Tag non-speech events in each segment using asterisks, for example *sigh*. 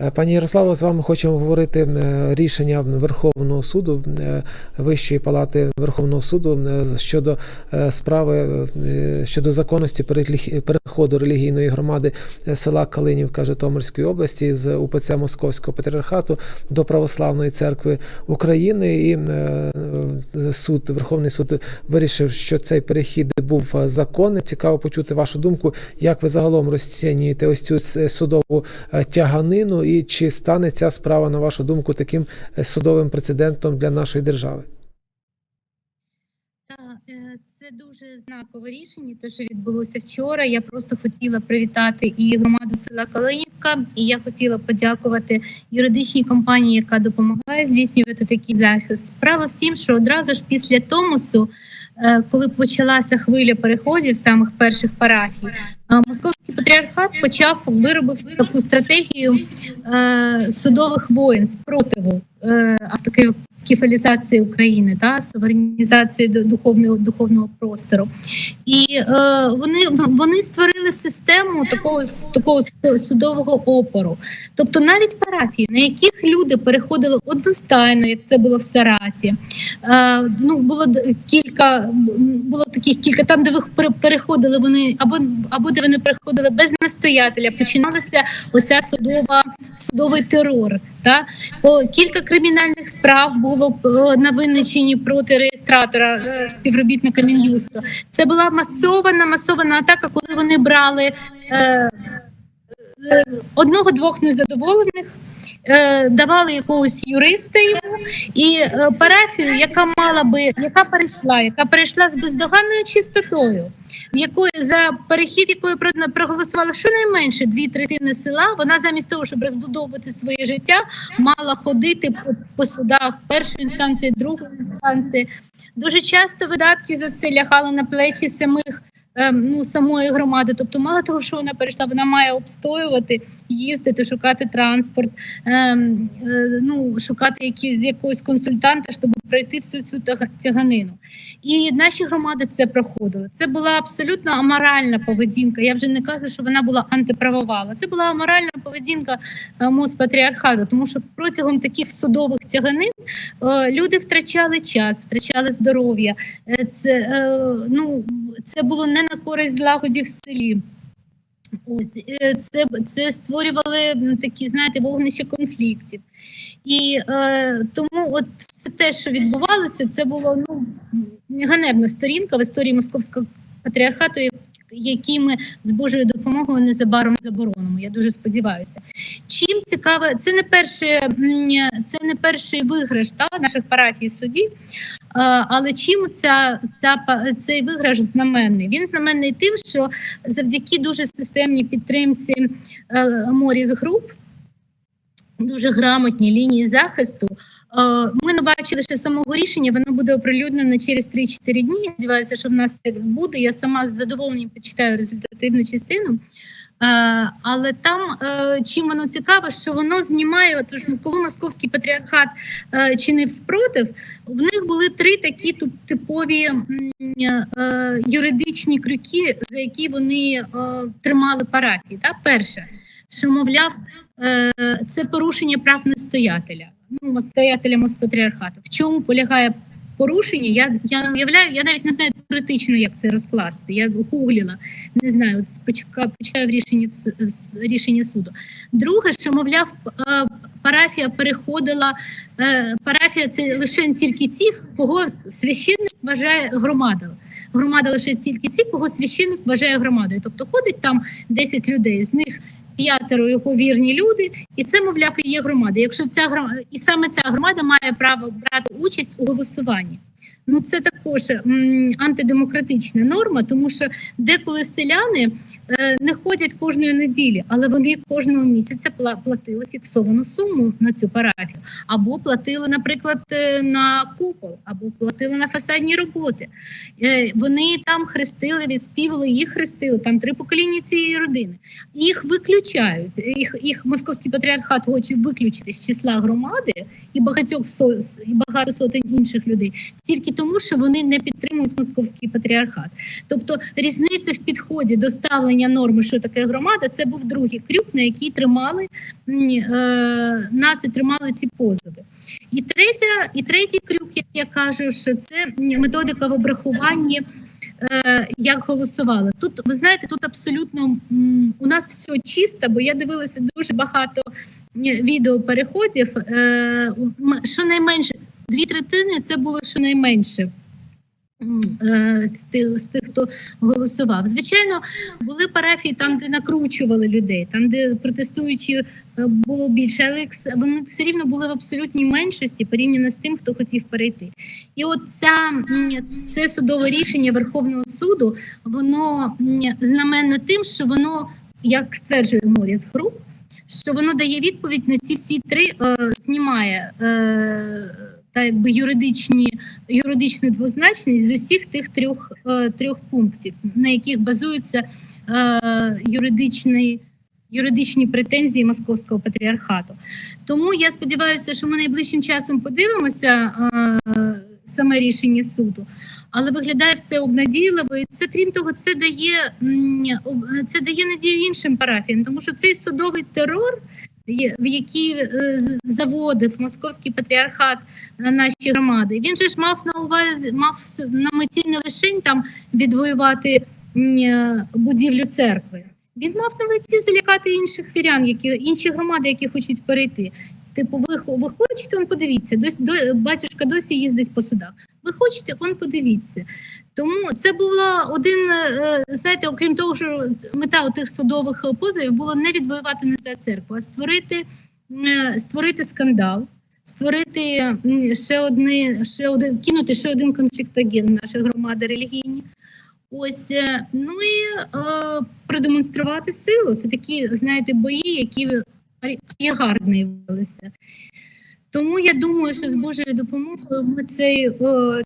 Е, Пані Ярославо, з вами хочемо говорити е, рішення Верховного суду е, Вищої палати Верховного суду щодо справи щодо законності переходу релігійної громади села Калинівка Житомирської області з УПЦ Московського патріархату до Православної церкви України. І суд, Верховний суд вирішив, що цей перехід був законний. Цікаво почути вашу думку, як ви загалом розцінюєте ось цю судову е, і чи стане ця справа, на вашу думку, таким е, судовим прецедентом для нашої держави? Е, Це дуже знакове рішення, те, що відбулося вчора. Я просто хотіла привітати і громаду села Калинівка, і я хотіла подякувати юридичній компанії, яка допомагає здійснювати такий захист. Справа в тім, що одразу ж після Томосу, е, коли почалася хвиля переходів самих перших парафій, московський патріархат почав виробив таку стратегію е, судових воєн спротиву е, автокефалізації України та суверенізації духовного духовного простору. І е, вони, вони створили систему такого, такого судового опору. Тобто навіть парафії, на яких люди переходили одностайно, як це було в Сараті. Е, ну, було кілька, було таких кілька, там, де ви переходили вони, або, або де вони приходили без настоятеля, починалася оця судова, судовий терор. Та? По кілька кримінальних справ було е, на Винниччині проти реєстратора е, співробітника Мін'юсту. Це була масована масована атака, коли вони брали е, одного-двох незадоволених. Е, Давали якогось юриста йому і е, парафію, яка мала би, яка перейшла, яка перейшла з бездоганною чистотою, якої за перехід якої про- проголосувало щонайменше дві третини села. Вона замість того, щоб розбудовувати своє життя, мала ходити по, по судах першої інстанції, другої інстанції. Дуже часто видатки за це лягали на плечі самих. Ем, Ну, самої громади, тобто, мало того, що вона перейшла, вона має обстоювати, їздити, шукати транспорт, ем, е, ну, шукати якісь якогось консультанта, щоб пройти всю цю тяга- тяганину. І наші громади це проходили. Це була абсолютно аморальна поведінка. Я вже не кажу, що вона була антиправова, але це була аморальна поведінка е, Моспатріархату, тому що протягом таких судових тяганин е, люди втрачали час, втрачали здоров'я. Це, ну, це було не на користь злагоді в селі. Ось е, це, це створювали такі, знаєте, вогнища конфліктів. І е, тому, от все те, що відбувалося, це було ну ганебна сторінка в історії московського патріархату, як- які ми з Божою допомогою незабаром заборонимо. Я дуже сподіваюся. Чим цікаве, це не перший, це не перший виграш та, наших парафій в суді. Е, Але чим ця, ця цей виграш знаменний? Він знаменний тим, що завдяки дуже системній підтримці е, Моріс Груп, дуже грамотній лінії захисту. е, Ми не бачили ще самого рішення, воно буде оприлюднено через 3-4 дні. Я сподіваюся, що в нас текст буде. Я сама з задоволенням почитаю результативну частину. Е, Але там е, чим воно цікаве, що воно знімає, тож коли московський патріархат е, чинив спротив, в них були три такі тут типові юридичні крюки, за які вони тримали парафії. Перше, що мовляв, це порушення прав настоятеля, ну настоятеля Моспатріархату. В чому полягає порушення? Я я не уявляю, я навіть не знаю теоретично, як це розкласти. Я гугліла, не знаю. От спочка- почитаю з- рішення суду. Друге, що мовляв, е, парафія переходила. е, Парафія це лише тільки ті, кого священник вважає громадою. Громада лише тільки ті, кого священник вважає громадою. Тобто ходить там 10 людей, з них п'ятеро його вірні люди, і це, мовляв, і є громада. Якщо ця громада, і саме ця громада має право брати участь у голосуванні. Ну це також антидемократична норма, тому що деколи селяни е, не ходять кожної неділі, але вони кожного місяця платили фіксовану суму на цю парафію, або платили, наприклад, е, на купол, або платили на фасадні роботи. Е, Вони там хрестили, відспівали, їх хрестили. Там три покоління цієї родини. Їх виключають. Їх, їх московський патріархат хоче виключити з числа громади і багатьох і багато сотень інших людей. Тільки тому, що вони не підтримують московський патріархат. Тобто різниця в підході до ставлення норми, що таке громада, це був другий крюк, на який тримали е, нас і тримали ці позови. І третя, і третій крюк, як я кажу, що це методика в обрахуванні. е, Як голосували тут, ви знаєте, тут абсолютно у нас все чисто, бо я дивилася дуже багато ні, відеопереходів. Е, Щонайменше дві третини це було щонайменше е, з тих, з тих, хто голосував. Звичайно, були парафії там, де накручували людей, там, де протестуючі е, було більше, але вони все рівно були в абсолютній меншості порівняно з тим, хто хотів перейти. І от ця, це судове рішення Верховного суду, воно знаменно тим, що воно, як стверджує Моріс Груп, що воно дає відповідь на ці всі три, е, знімає е, та якби юридичні юридичну двозначність з усіх тих трьох, е, трьох пунктів, на яких базується е, юридичний. Юридичні претензії московського патріархату. Тому я сподіваюся, що ми найближчим часом подивимося е, саме рішення суду, але виглядає все обнадійливо. І це крім того, це дає це дає надію іншим парафіям, тому що цей судовий терор, в який е, заводив московський патріархат на наші громади, він же ж мав на увазі, мав на меті не лише там відвоювати е, будівлю церкви. Він мав на меті залякати інших вірян, які інші громади, які хочуть перейти. Типу, ви, ви хочете, он подивіться. Дос, до, батюшка досі їздить по судах. Ви хочете, он подивіться. Тому це була один, е, знаєте, окрім того, що мета тих судових позовів було не відвоювати не за церкву, а створити, е, створити скандал, створити ще одне, ще один, кинути ще один конфліктоген в наші громади релігійні. Ось, е, ну і е, продемонструвати силу. Це такі, знаєте, бої, які ар'єргарні велися. Тому я думаю, що з Божою допомогою ми цей,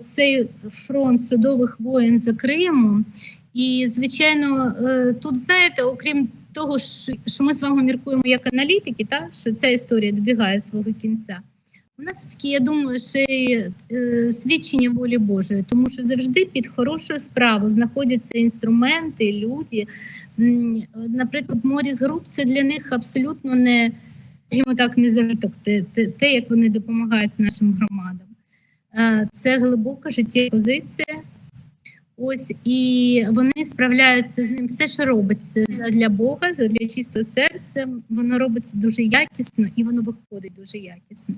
цей фронт судових воєн закриємо. І, звичайно, е, тут, знаєте, окрім того, що ми з вами міркуємо як аналітики, та, що ця історія добігає свого кінця. У нас таки, я думаю, ще й е, свідчення волі Божої, тому що завжди під хорошу справу знаходяться інструменти, люди. Наприклад, Моріс Груп це для них абсолютно не, скажімо так, не заробіток, те, те, те, як вони допомагають нашим громадам. Е, Це глибока життєва позиція. Ось і вони справляються з ним. Все, що робиться для Бога, для чистого серця, воно робиться дуже якісно і воно виходить дуже якісно.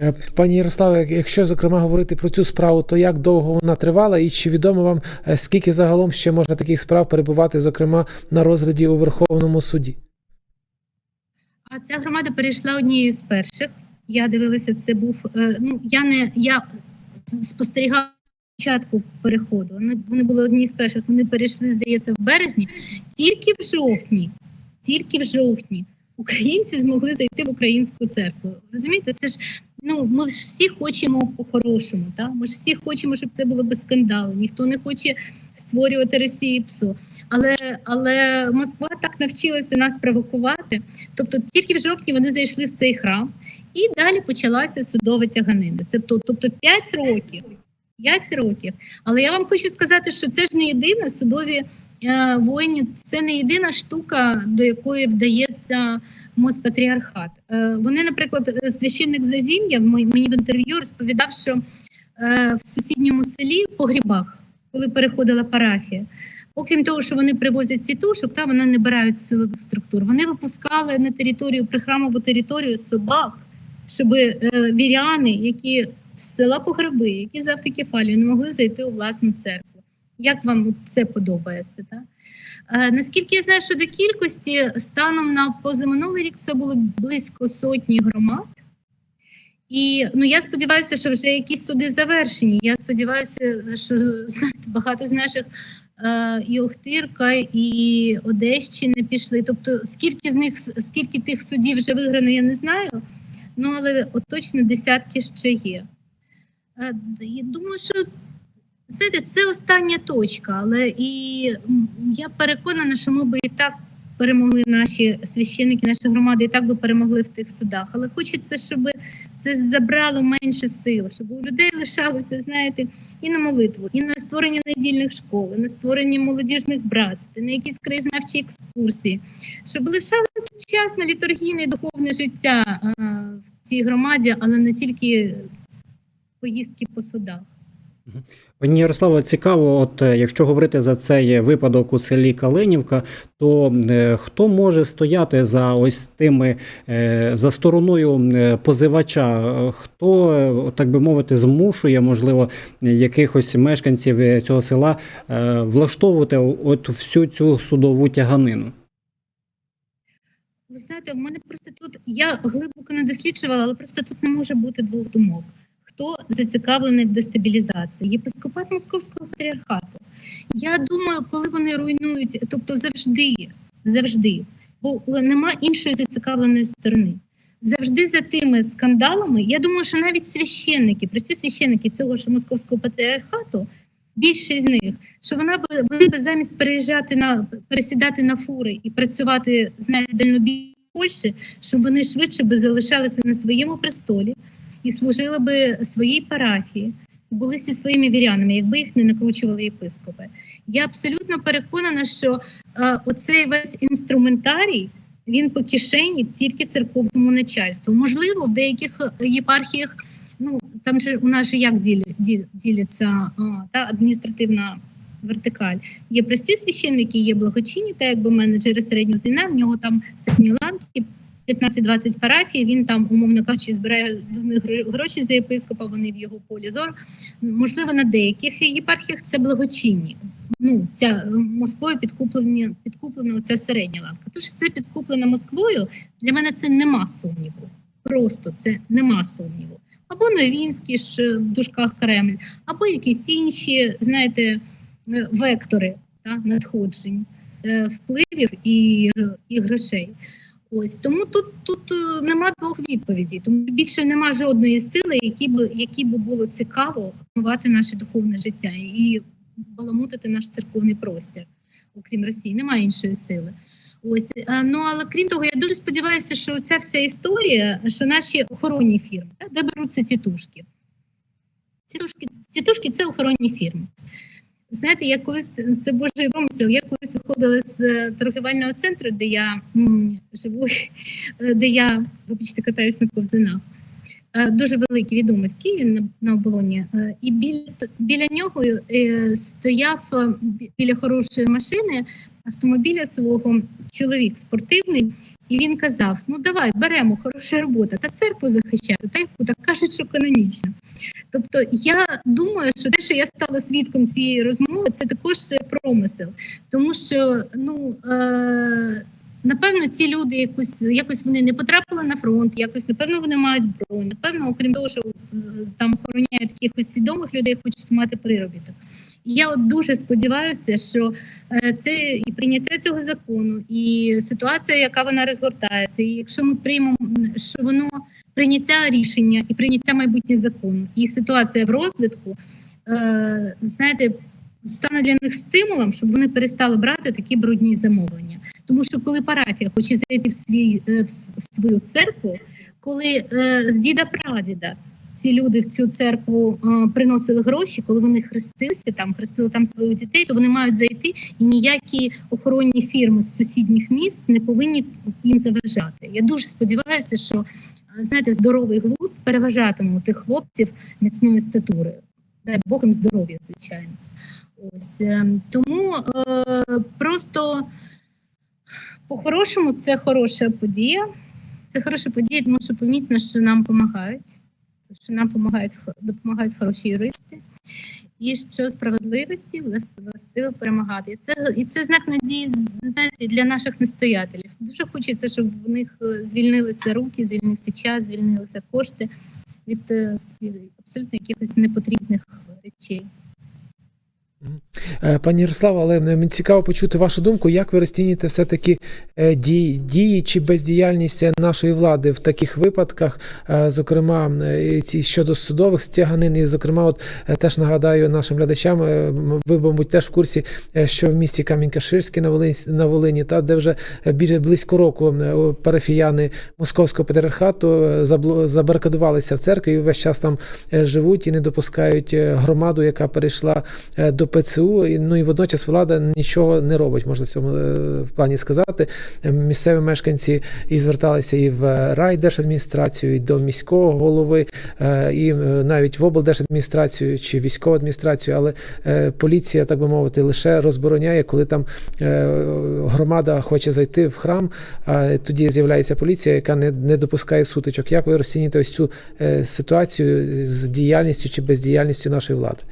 Е, Пані Ярославе, якщо зокрема говорити про цю справу, то як довго вона тривала, і чи відомо вам, е, скільки загалом ще можна таких справ перебувати, зокрема на розгляді у Верховному суді? А ця громада перейшла однією з перших. Я дивилася, це був е, ну я не я спостерігала початку переходу. Вони вони були одні з перших. Вони перейшли, здається, в березні. Тільки в жовтні, тільки в жовтні українці змогли зайти в українську церкву. Розумієте, це ж ну ми ж всі хочемо по-хорошому. Та ми ж всі хочемо, щоб це було без скандалу. Ніхто не хоче створювати Росії псо. Але але Москва так навчилася нас провокувати. Тобто, тільки в жовтні вони зайшли в цей храм, і далі почалася судова тяганина. Це тобто 5 років. 5 років. Але я вам хочу сказати, що це ж не єдине судові е, воїні, це не єдина штука, до якої вдається Моспатріархат. Е, вони, наприклад, е, священник Зазім'я мені в інтерв'ю розповідав, що е, в сусідньому селі по грібах, коли переходила парафія, окрім того, що вони привозять тітушок, та вони набирають силових структур. Вони випускали на територію, прихрамову територію собак, щоб е, віряни, які з села Погреби, які з автокефалію, не могли зайти у власну церкву. Як вам це подобається? Так? Е, наскільки я знаю, що до кількості станом на позаминулий рік це було близько сотні громад. І ну я сподіваюся, що вже якісь суди завершені. Я сподіваюся, що знаєте, багато з наших і Охтирка, і Одещини пішли. Тобто, скільки з них скільки тих судів вже виграно, я не знаю. Ну але точно десятки ще є. Е, я думаю, що знаєте, це остання точка, але і я переконана, що ми би і так перемогли наші священники, наші громади, і так би перемогли в тих судах. Але хочеться, щоб це забрало менше сил, щоб у людей лишалося, знаєте, і на молитву, і на створення недільних школ, і на створення молодіжних братств, і на якісь краєзнавчі екскурсії, щоб лишалося час на літургійне і духовне життя в цій громаді, але не тільки поїздки по судах. Пані Ярославо, цікаво, от е, якщо говорити за цей випадок у селі Калинівка, то е, хто може стояти за ось тими е, за стороною позивача? Хто, так би мовити, змушує, можливо, якихось мешканців цього села влаштовувати от всю цю судову тяганину? Ви знаєте, в мене просто тут я глибоко не досліджувала, але просто тут не може бути двох думок. Хто зацікавлений в дестабілізації? Єпископат Московського патріархату. Я думаю, коли вони руйнують, тобто завжди, завжди, бо нема іншої зацікавленої сторони. Завжди за тими скандалами, я думаю, що навіть священники, прості священники цього ж московського патріархату, більшість з них, що вона би вони би замість переїжджати на пересідати на фури і працювати знаєте, дальнобій Польщі, щоб вони швидше би залишалися на своєму престолі і служили би своїй парафії, були зі своїми вірянами, якби їх не накручували єпископи. Я абсолютно переконана, що е, оцей весь інструментарій. Він по кишені тільки церковному начальству. Можливо, в деяких єпархіях, ну там же у нас же як діляться та адміністративна вертикаль. Є прості священники, є благочинні, та якби менеджери середнього звіна, в нього там середні ланки, 15-20 парафій, він там, умовно кажучи, збирає з них гроші за єпископа, вони в його полі зору. Можливо, на деяких єпархіях це благочинні. Ну, ця е, Москвою підкуплені, підкуплена оця середня ланка. Тож це підкуплена Москвою, для мене це нема сумніву. Просто це нема сумніву. Або Новінський ж е, в дужках Кремль, або якісь інші, знаєте, е, вектори та, надходжень, впливів і, і грошей. Ось тому тут, тут е, нема двох відповідей, тому більше нема жодної сили, які б які б було цікаво формувати наше духовне життя і баламутити наш церковний простір, окрім Росії. Немає іншої сили. Ось е, ну але крім того, я дуже сподіваюся, що ця вся історія, що наші охоронні фірми, де беруться тітушки. Тітушки, тітушки це охоронні фірми. Знаєте, я колись це Божий промисел. Я колись виходила з е, торгівельного центру, де я м, живу, *laughs* е, де я, вибачте, катаюсь на ковзанах. Е, Дуже великий, відомий в Києві на, на оболоні. І біля, біля нього стояв біля хорошої машини автомобіля свого чоловік спортивний, і він казав: Ну давай, беремо, хороша робота, та церкву захищати, та й так кажуть, що канонічно. Тобто я думаю, що те, що я стала свідком цієї розмови, це також промисел, тому що ну. Е- Напевно, ці люди якось якось вони не потрапили на фронт, якось напевно вони мають бронь. Напевно, окрім того, що е, там охороняють якихось свідомих людей, хочуть мати приробіток. Я от дуже сподіваюся, що е, це і прийняття цього закону, і ситуація, яка вона розгортається, і якщо ми приймемо, що воно прийняття рішення і прийняття майбутнього закону, і ситуація в розвитку, е, знаєте, стане для них стимулом, щоб вони перестали брати такі брудні замовлення. Тому що коли парафія хоче зайти в свій е, в свою церкву, коли з діда прадіда ці люди в цю церкву приносили гроші, коли вони хрестилися там, хрестили там своїх дітей, то вони мають зайти, і ніякі охоронні фірми з сусідніх міст не повинні їм заважати. Я дуже сподіваюся, що знаєте, здоровий глузд переважатиме у тих хлопців міцної статури. Дай Бог їм здоров'я, звичайно. Ось е, тому е, просто по-хорошому це хороша подія. Це хороша подія, тому що помітно, що нам допомагають, що нам допомагають, допомагають хороші юристи, і що справедливості влас- властиво перемагати. І це, і це знак надії знаєте, для наших настоятелів. Дуже хочеться, щоб в них е, звільнилися руки, звільнився час, звільнилися кошти від е, від абсолютно якихось непотрібних речей. Е, Пані Ярослава, але мені цікаво почути вашу думку, як ви розцінюєте все-таки е, дії, дії чи бездіяльність нашої влади в таких випадках, е, зокрема е, ці щодо судових стяганин, і зокрема, от е, теж нагадаю нашим глядачам, е, ви, мабуть, теж в курсі, е, що в місті Камінь-Каширське на Волині, на Волині, та де вже е, більше близько року е, парафіяни Московського патріархату е, забарикадувалися в церкві, і весь час там е, живуть і не допускають е, громаду, яка перейшла е, до ПЦУ. Ну і водночас влада нічого не робить, можна в цьому е, в плані сказати. Місцеві мешканці і зверталися і в райдержадміністрацію, і до міського голови, е, і е, навіть в облдержадміністрацію чи військову адміністрацію, але поліція, так би мовити, лише розбороняє, коли там громада хоче зайти в храм. а Тоді з'являється поліція, яка не, не допускає сутичок. Як ви розцінюєте ось цю ситуацію з діяльністю чи бездіяльністю нашої влади?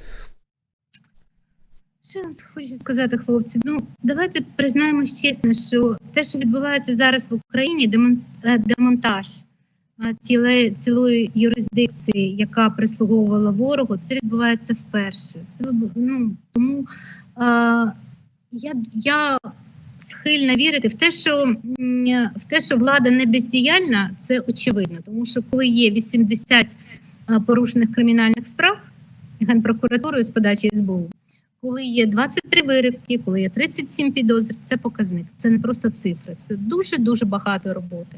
Що я хочу сказати, хлопці? Ну давайте признаємось чесно, що те, що відбувається зараз в Україні, е, демонтаж е, ціле, цілої юрисдикції, яка прислуговувала ворогу, це відбувається вперше. Це ну, тому е, я, я схильна вірити в те, що в те, що влада не бездіяльна, це очевидно, тому що коли є 80 е, порушених кримінальних справ генпрокуратурою з подачі СБУ коли є 23 виробки, коли є 37 підозр, це показник. Це не просто цифри, це дуже дуже багато роботи.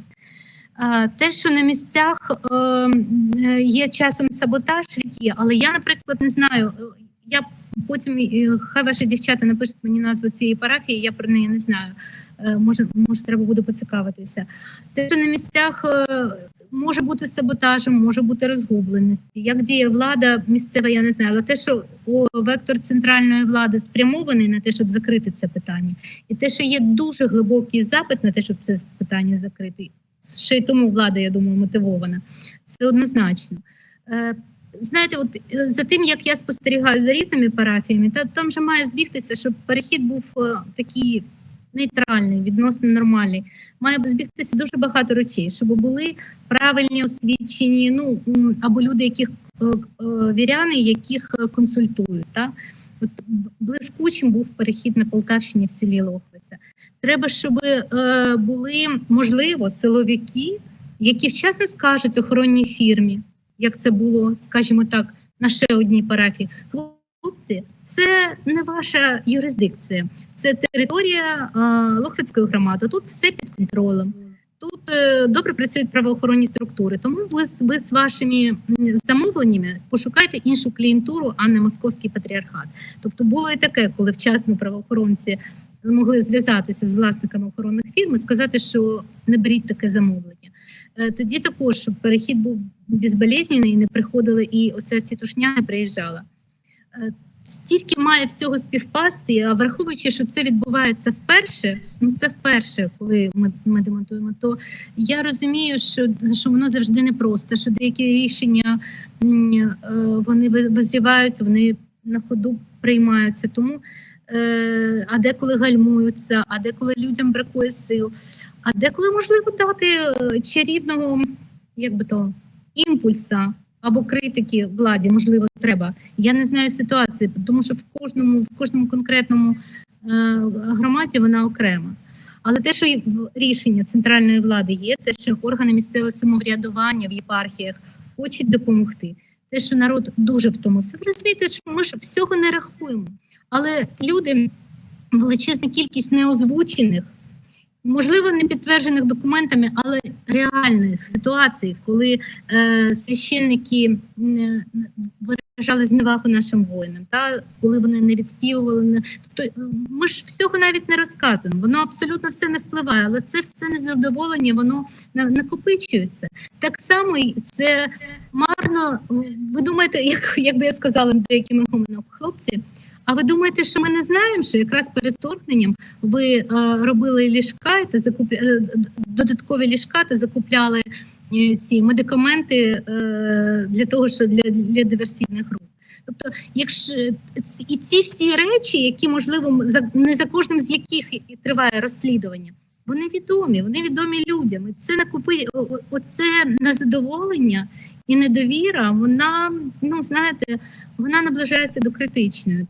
Те, що на місцях е, є часом саботаж, є, але я, наприклад, не знаю. е, Я потім е, хай ваші дівчата напишуть мені назву цієї парафії, я про неї не знаю. Може, може, треба буде поцікавитися. Те, що на місцях може бути саботажем, може бути розгубленості. Як діє влада місцева, я не знаю. Але те, що вектор центральної влади спрямований на те, щоб закрити це питання, і те, що є дуже глибокий запит на те, щоб це питання закрити, ще й тому влада, я думаю, мотивована. Це однозначно. Е, Знаєте, от е, за тим, як я спостерігаю за різними парафіями, та там же має збігтися, щоб перехід був е, такий нейтральний, відносно нормальний. Має збігтися дуже багато речей, щоб були правильні освічені, ну або люди, яких е, е, віряни, яких е, консультують. Та? От блискучим був перехід на Полтавщині в селі Лохвиця. Треба, щоб були можливо силовики, які вчасно скажуть охоронній фірмі, як це було, скажімо так, на ще одній парафії. Хлопці, це не ваша юрисдикція, це територія е, Лохвицької громади. Тут все під контролем. Тут е, добре працюють правоохоронні структури. Тому ви, ви з вашими замовленнями пошукайте іншу клієнтуру, а не московський патріархат. Тобто було і таке, коли вчасно правоохоронці могли зв'язатися з власниками охоронних фірм і сказати, що не беріть таке замовлення. Е, Тоді також перехід був безболезненний, не приходили, і оця тітушня не приїжджала. Стільки має всього співпасти, а враховуючи, що це відбувається вперше, ну це вперше, коли ми, ми демонтуємо, то я розумію, що, що воно завжди непросто, що деякі рішення е, вони ви- визріваються, вони на ходу приймаються. Тому е, а деколи гальмуються, а деколи людям бракує сил, а деколи можливо дати е, чарівного, як би то, імпульса або критики владі, можливо, треба. Я не знаю ситуації, тому що в кожному, в кожному конкретному е, громаді вона окрема. Але те, що рішення центральної влади є, те, що органи місцевого самоврядування в єпархіях хочуть допомогти, те, що народ дуже втомився. Ви розумієте, що ми ж всього не рахуємо. Але люди, величезна кількість неозвучених, можливо, не підтверджених документами, але реальних ситуацій, коли е, священники м, виражали зневагу нашим воїнам, та коли вони не відспівували. Не... Тобто е, ми ж всього навіть не розказуємо. Воно абсолютно все не впливає, але це все незадоволення, воно на- накопичується. Так само і це марно. Ви думаєте, як, як би я сказала деяким гуманам, хлопці? А ви думаєте, що ми не знаємо, що якраз перед вторгненням ви е, робили ліжка та закупля... е, додаткові ліжка та закупляли е, ці медикаменти для того, що для, для диверсійних груп. Тобто, якщо і ці всі речі, які можливо за не за кожним з яких і триває розслідування, вони відомі, вони відомі людям. І це накупи оце незадоволення і недовіра. Вона ну знаєте, вона наближається до критичної.